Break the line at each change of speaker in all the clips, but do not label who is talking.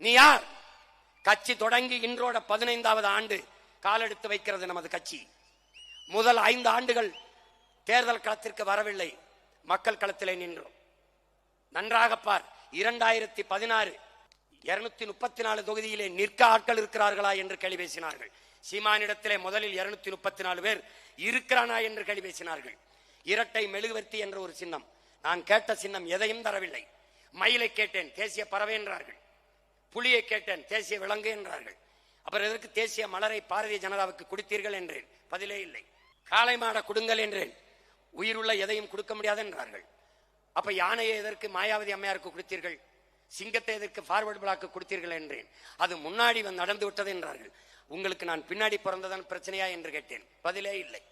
நீ யார்? கட்சி தொடங்கி இன்றோட பதினைந்தாவது ஆண்டு காலெடுத்து வைக்கிறது நமது கட்சி. முதல் ஐந்து ஆண்டுகள் தேர்தல் களத்திற்கு வரவில்லை. மக்கள் களத்திலே நின்றோம். நன்றாக பார். இரண்டாயிரத்தி பதினாறு இருநூத்தி முப்பத்தி நாலு தொகுதியிலே நிற்க ஆட்கள் இருக்கிறார்களா என்று கேள்வி பேசினார்கள். சீமானிடத்திலே முதலில் இருநூத்தி முப்பத்தி நாலு பேர் இருக்கிறானா என்று கேள்வி பேசினார்கள். இரட்டை மெழுகுவர்த்தி என்ற ஒரு சின்னம். நான் கேட்ட சின்னம் எதையும் தரவில்லை. மயிலை கேட்டேன். தேசிய பறவை என்றார்கள். புலியை கேட்டேன் தேசிய விலங்கு என்றார்கள். அப்புறம் எதற்கு தேசிய மலரை பாரதிய ஜனதாவுக்கு கொடுத்தீர்கள் என்றேன். பதிலே இல்லை. காளை மாட கொடுங்கள் என்றேன். உயிருள்ள எதையும் கொடுக்க முடியாது என்றார்கள். அப்ப யானையை எதற்கு மாயாவதி அம்மையாருக்கு கொடுத்தீர்கள்? சிங்கத்தை எதற்கு ஃபார்வர்டு பிளாக்கு கொடுத்தீர்கள் என்றேன். அது முன்னாடி வந்து நடந்து விட்டது என்றார்கள். உங்களுக்கு நான் பின்னாடி பிறந்ததான் பிரச்சனையா என்று கேட்டேன். பதிலே இல்லை.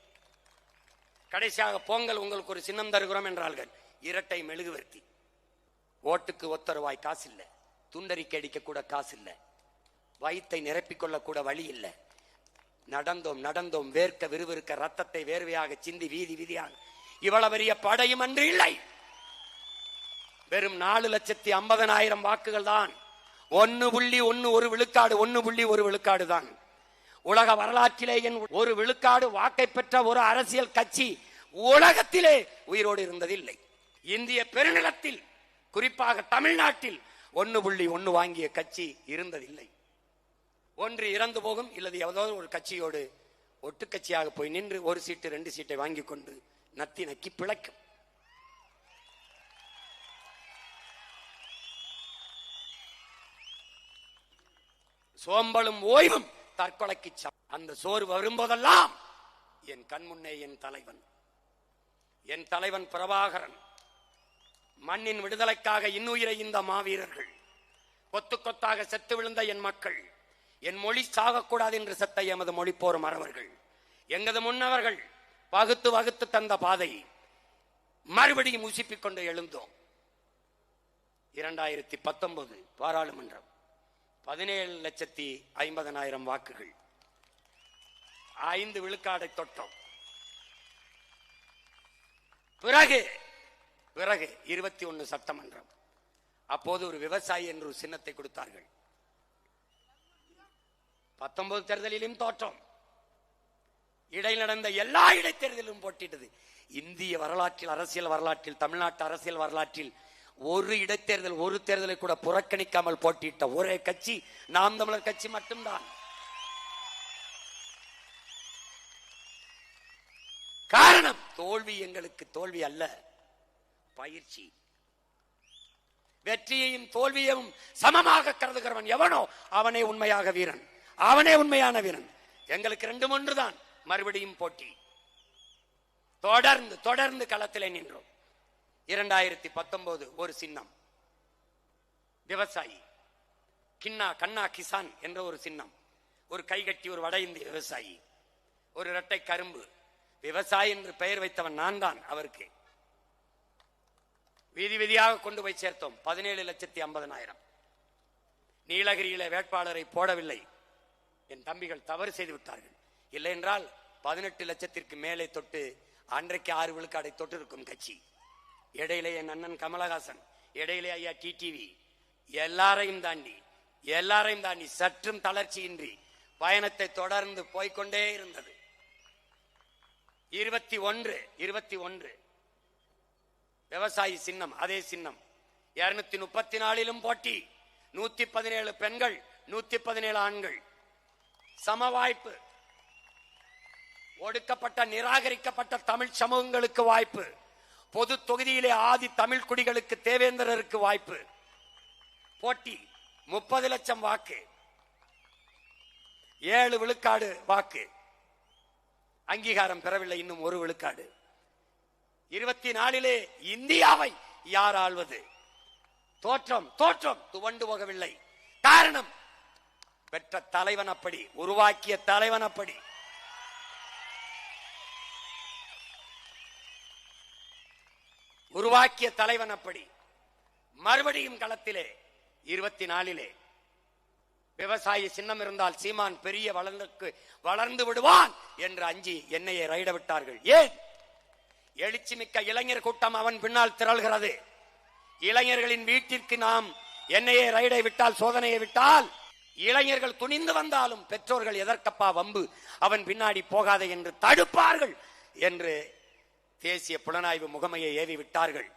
கடைசியாக போங்கள் உங்களுக்கு ஒரு சின்னம் தருகிறோம் என்றார்கள். இரட்டை மெழுகுவர்த்தி. ஓட்டுக்கு ஒத்தருவாய் காசு இல்லை துண்டறிக்கை அடிக்க கூட காசு இல்லை வயிற்றை நிரப்பிக்கொள்ளக்கூட கூட வழி இல்லை. நடந்தோம் நடந்தோம் வேர்க்க விறுவிறுக்க ரத்தத்தை வேர்வையாக சிந்தி வீதி வீதியாக. இவ்வளவு பெரிய படையும் அன்று இல்லை. வெறும் நாலு லட்சத்தி ஐம்பதனாயிரம் வாக்குகள் தான். ஒன்னு புள்ளி ஒன்னு ஒரு விழுக்காடு ஒன்னு புள்ளி ஒரு விழுக்காடு தான். உலக வரலாற்றிலே என் ஒரு விழுக்காடு வாக்கை பெற்ற ஒரு அரசியல் கட்சி உலகத்திலே உயிரோடு இருந்ததில்லை. இந்திய பெருநிலத்தில் குறிப்பாக தமிழ்நாட்டில் ஒன்னு புள்ளி ஒன்னு வாங்கிய கட்சி இருந்ததில்லை. ஒன்று இறந்து போகும் இல்லது ஏதோ ஒரு கட்சியோடு ஒட்டு கட்சியாக போய் நின்று ஒரு சீட்டு ரெண்டு சீட்டை வாங்கி கொண்டு நத்தி நக்கி பிழைக்கும். சோம்பலும் ஓய்வும் தற்கொலைக்கு அந்த சோறு வரும்போதெல்லாம் என் கண்முன்னே என் தலைவன். என் தலைவன் பிரபாகரன். மண்ணின் விடுதலைக்காக இன்னுயிரை இந்த மாவீரர்கள். கொத்து கொத்தாக செத்து விழுந்த என் மக்கள். என் மொழி சாகக்கூடாது என்று செத்த எமது மொழி போரும் அறவர்கள் எங்கது முன்னவர்கள் பகுத்து வகுத்து தந்த பாதை மறுபடியும் உசிப்பிக் கொண்டு எழுந்தோம். இரண்டாயிரத்தி பத்தொன்பது பாராளுமன்றம். பதினேழு லட்சத்தி ஐம்பதனாயிரம் வாக்குகள். ஐந்து விழுக்காடை தொட்டோம். பிறகு பிறகு இருபத்தி ஒன்னு சட்டமன்றம். அப்போது ஒரு விவசாயி என்று ஒரு சின்னத்தை கொடுத்தார்கள். பத்தொன்பது தேர்தலிலும் தோற்றம். இடையில் நடந்த எல்லா இடைத்தேர்தலிலும் போட்டிட்டது இந்திய வரலாற்றில் அரசியல் வரலாற்றில் தமிழ்நாட்டு அரசியல் வரலாற்றில் ஒரு இடைத்தேர்தல் ஒரு தேர்தலை கூட புறக்கணிக்காமல் போட்டியிட்ட ஒரே கட்சி நாம் தமிழர் கட்சி மட்டும்தான். காரணம் தோல்வி எங்களுக்கு தோல்வி அல்ல. பயிற்சி. வெற்றியையும் தோல்வியையும் சமமாக கருதுகிறவன் எவனோ அவனே உண்மையாக வீரன். அவனே உண்மையான வீரன். எங்களுக்கு ரெண்டும் ஒன்றுதான். மறுபடியும் போட்டி. தொடர்ந்து தொடர்ந்து களத்திலே நின்றோம். இரண்டாயிரத்தி பத்தொன்பது ஒரு சின்னம். விவசாயி. கின்னா கண்ணா கிசான் என்ற ஒரு சின்னம். ஒரு கைகட்டி ஒரு வட இந்திய விவசாயி. ஒரு இரட்டை கரும்பு. விவசாயி என்று பெயர் வைத்தவன் நான் தான் அவருக்கு. வீதி வீதியாக கொண்டு போய் சேர்த்தோம். பதினேழு லட்சத்தி ஐம்பதனாயிரம். நீலகிரியில வேட்பாளரை போடவில்லை. என் தம்பிகள் தவறு செய்து விட்டார்கள். இல்லை என்றால் பதினெட்டு லட்சத்திற்கு மேலே தொட்டு அன்றைக்கு ஆறு விழுக்காடை தொட்டு இருக்கும் கட்சி. இடையிலே என் அண்ணன் கமலஹாசன் இடையிலே ஐயா டிடிவி எல்லாரையும் தாண்டி எல்லாரையும் தாண்டி சற்றும் தளர்ச்சியின்றி பயணத்தை தொடர்ந்து போய்க்கொண்டே இருந்தது. இருபத்தி ஒன்று இருபத்தி ஒன்று விவசாயி சின்னம் அதே சின்னம். இருநூத்தி முப்பத்தி நாலிலும் போட்டி. நூத்தி பதினேழு பெண்கள் நூத்தி பதினேழு ஆண்கள். சம வாய்ப்பு ஒடுக்கப்பட்ட நிராகரிக்கப்பட்ட தமிழ் சமூகங்களுக்கு வாய்ப்பு. பொது தொகுதியிலே ஆதி தமிழ் குடிகளுக்கு தேவேந்திரருக்கு வாய்ப்பு. போட்டி முப்பது லட்சம் வாக்கு. ஏழு விழுக்காடு வாக்கு. அங்கீகாரம் பெறவில்லை இன்னும் ஒரு விழுக்காடு. இருபத்தி நாலிலே இந்தியாவை யார் ஆள்வது தோற்றம் தோற்றம். துவண்டு போகவில்லை. காரணம் பெற்ற தலைவன் அப்படி உருவாக்கிய தலைவன் அப்படி. உருவாக்கிய தலைவன் அப்படி. மறுபடியும் களத்திலே இருபத்தி நாலிலே விவசாயி சின்னம் இருந்தால் சீமான் பெரிய வளர்ந்துக்கு வளர்ந்து விடுவான் என்று அஞ்சி என்னையை ரைட விட்டார்கள். ஏன்? எழுச்சி மிக்க இளைஞர் கூட்டம் அவன் பின்னால் திரள்கிறது. இளைஞர்களின் வீட்டிற்கு நாம் என்னையே ரைடை விட்டால் சோதனையை விட்டால் இளைஞர்கள் துணிந்து வந்தாலும் பெற்றோர்கள் எதற்கப்பா வம்பு? அவன் பின்னாடி போகாதே என்று தடுப்பார்கள் என்று தேசிய புலனாய்வு முகமையை ஏவி விட்டார்கள்.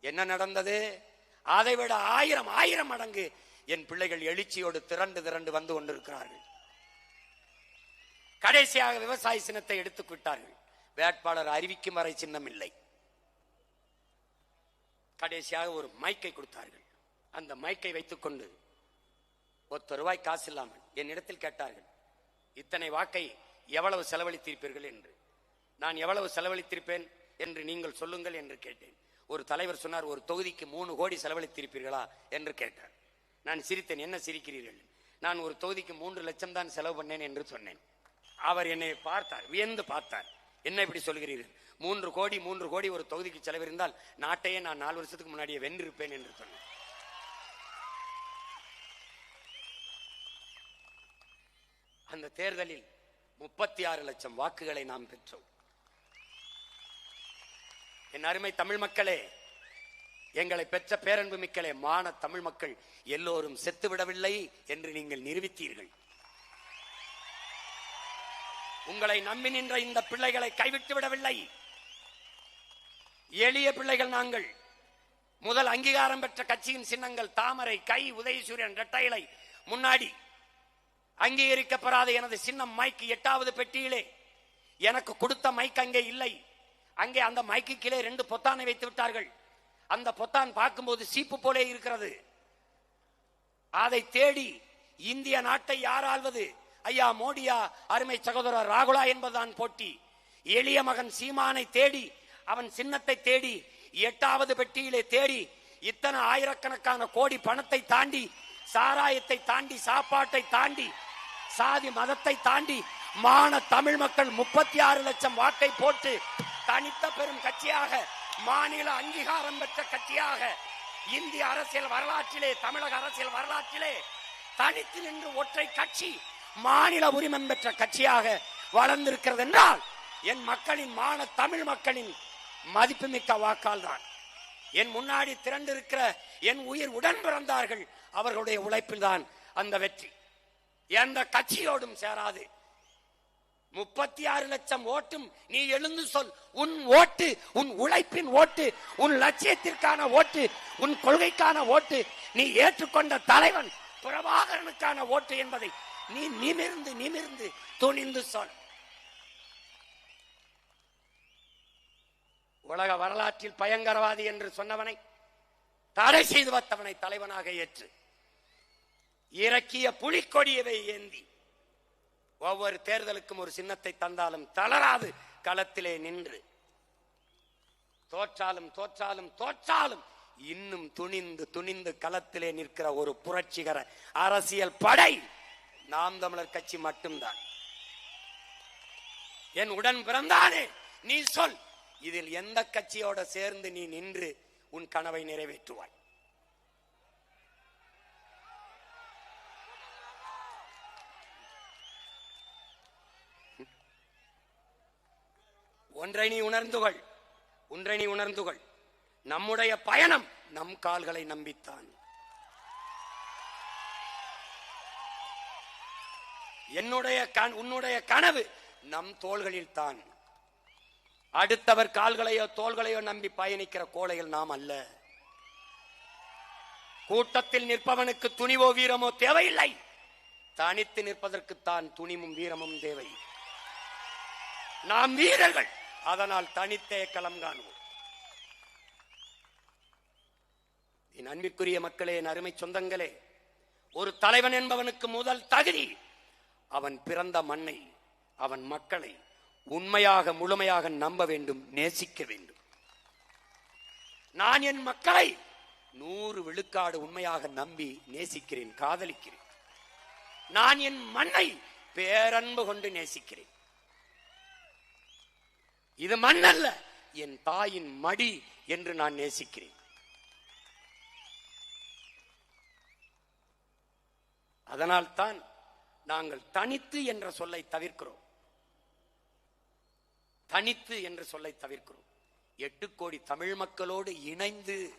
என்ன நடந்தது? அதைவிட ஆயிரம் ஆயிரம் மடங்கு என் பிள்ளைகள் எழுச்சியோடு திரண்டு திரண்டு வந்து கொண்டிருக்கிறார்கள். கடைசியாக விவசாய சினத்தை எடுத்துக் விட்டார்கள். வேட்பாளர் அறிவிக்கும் வரை சின்னம் இல்லை. கடைசியாக ஒரு மைக்கை கொடுத்தார்கள். அந்த மைக்கை வைத்துக்கொண்டு ஒத்த ரூபாய் காசு இல்லாமல் என்னிடத்தில் கேட்டார்கள் இத்தனை வாக்கை எவ்வளவு செலவழித்திருப்பீர்கள் என்று. நான் எவ்வளவு செலவழித்திருப்பேன் என்று நீங்கள் சொல்லுங்கள் என்று கேட்டேன். ஒரு தலைவர் சொன்னார் ஒரு தொகுதிக்கு மூணு கோடி செலவழித்திருப்பீர்களா என்று கேட்டார். நான் சிரித்தேன் என்ன சிரிக்கிறீர்கள்? நான் ஒரு தொகுதிக்கு மூன்று லட்சம் தான் செலவு பண்ணேன் என்று சொன்னேன். அவர் என்னை பார்த்தார் வியந்து பார்த்தார். என்ன இப்படி சொல்கிறீர்கள்? மூன்று கோடி மூன்று கோடி ஒரு தொகுதிக்கு செலவிருந்தால் நாட்டையே நான் நாலு வருஷத்துக்கு முன்னாடியே வென்றிருப்பேன் என்று சொன்னேன். அந்த தேர்தலில் முப்பத்தி ஆறு லட்சம் வாக்குகளை நாம் பெற்றோம். என் அருமை தமிழ் மக்களே எங்களை பெற்ற பேரன்பு மிக்கலே மான தமிழ் மக்கள் எல்லோரும் செத்துவிடவில்லை என்று நீங்கள் நிரூபித்தீர்கள். உங்களை நம்பி நின்ற இந்த பிள்ளைகளை கைவிட்டு விடவில்லை. எளிய பிள்ளைகள் நாங்கள். முதல் அங்கீகாரம் பெற்ற கட்சியின் சின்னங்கள் தாமரை கை உதயசூரியன் இரட்டையிலை முன்னாடி அங்கீகரிக்கப்படாத எனது சின்னம் மைக்கு எட்டாவது பெட்டியிலே. எனக்கு கொடுத்த மைக் அங்கே இல்லை. அங்கே அந்த மைக்கு கீழே ரெண்டு பொத்தானை வைத்து விட்டார்கள். அந்த பொத்தான் பார்க்கும்போது சீப்பு போலே இருக்கிறது. அதை தேடி இந்திய நாட்டை யார் ஆள்வது ஐயா மோடியா அருமை சகோதரர் ராகுலா என்பதுதான் போட்டி. எளிய மகன் சீமானை தேடி அவன் சின்னத்தை தேடி எட்டாவது பெட்டியிலே தேடி இத்தனை ஆயிரக்கணக்கான கோடி பணத்தை தாண்டி சாராயத்தை தாண்டி சாப்பாட்டை தாண்டி சாதி மதத்தை தாண்டி மான தமிழ் மக்கள் முப்பத்தி ஆறு லட்சம் வாக்கை போட்டு தனித்த பெரும் கட்சியாக மாநில அங்கீகாரம் பெற்ற கட்சியாக இந்திய அரசியல் வரலாற்றிலே தமிழக அரசியல் வரலாற்றிலே தனித்து நின்று ஒற்றை கட்சி மாநில உரிமம் பெற்ற கட்சியாக வளர்ந்திருக்கிறது என்றால் என் மக்களின் மான தமிழ் மக்களின் மதிப்புமிக்க வாக்கால் தான் என் முன்னாடி திரண்டிருக்கிற என் உயிர் உடன் பிறந்தார்கள் அவர்களுடைய உழைப்பில் தான் அந்த வெற்றி. எந்த கட்சியோடும் சேராது. முப்பத்தி ஆறு லட்சம் ஓட்டும் நீ எழுந்து சொல். உன் ஓட்டு உன் உழைப்பின் ஓட்டு உன் லட்சியத்திற்கான ஓட்டு உன் கொள்கைக்கான ஓட்டு நீ ஏற்றுக்கொண்ட தலைவன் பிரபாகரனுக்கான ஓட்டு என்பதை நீ நிமிர்ந்து நிமிர்ந்து துணிந்து சொல். உலக வரலாற்றில் பயங்கரவாதி என்று சொன்னவனை தடை செய்து வத்தவனை தலைவனாக ஏற்று. இறக்கிய புலிக்கொடியவை ஏந்தி. ஒவ்வொரு தேர்தலுக்கும் ஒரு சின்னத்தை தந்தாலும் தளராது களத்திலே நின்று. தோற்றாலும் தோற்றாலும் தோற்றாலும் இன்னும் துணிந்து துணிந்து களத்திலே நிற்கிற ஒரு புரட்சிகர அரசியல் படை நாம் தமிழர் கட்சி மட்டும்தான். என் உடன் பிறந்தானே நீ சொல் இதில் எந்த கட்சியோட சேர்ந்து நீ நின்று உன் கனவை நிறைவேற்றுவாய்? ஒன்றை நீ உணர்ந்துகள் ஒன்றை நீ உணர்ந்துகள். நம்முடைய பயணம் நம் கால்களை நம்பித்தான். என்னுடைய கண்- உன்னுடைய கனவு நம் தோள்களில் தான். அடுத்தவர் கால்களையோ தோள்களையோ நம்பி பயணிக்கிற கோழைகள் நாம் அல்ல. கூட்டத்தில் நிற்பவனுக்கு துணிவோ வீரமோ தேவையில்லை. தனித்து நிற்பதற்குத்தான் துணிவும் வீரமும் தேவை. நாம் வீரர்கள் அதனால் தனித்தே களம் காணுவோம். என் அன்பிற்குரிய மக்களே என் அருமை சொந்தங்களே ஒரு தலைவன் என்பவனுக்கு முதல் தகுதி அவன் பிறந்த மண்ணை அவன் மக்களை உண்மையாக முழுமையாக நம்ப வேண்டும் நேசிக்க வேண்டும். நான் என் மக்களை நூறு விழுக்காடு உண்மையாக நம்பி நேசிக்கிறேன் காதலிக்கிறேன். நான் என் மண்ணை பேரன்பு கொண்டு நேசிக்கிறேன். இது மண் அல்ல என் தாயின் மடி என்று நான் நேசிக்கிறேன். அதனால்தான் நாங்கள் தனித்து என்ற சொல்லை தவிர்க்கிறோம். தனித்து என்ற சொல்லை தவிர்க்கிறோம். எட்டு கோடி தமிழ் மக்களோடு இணைந்து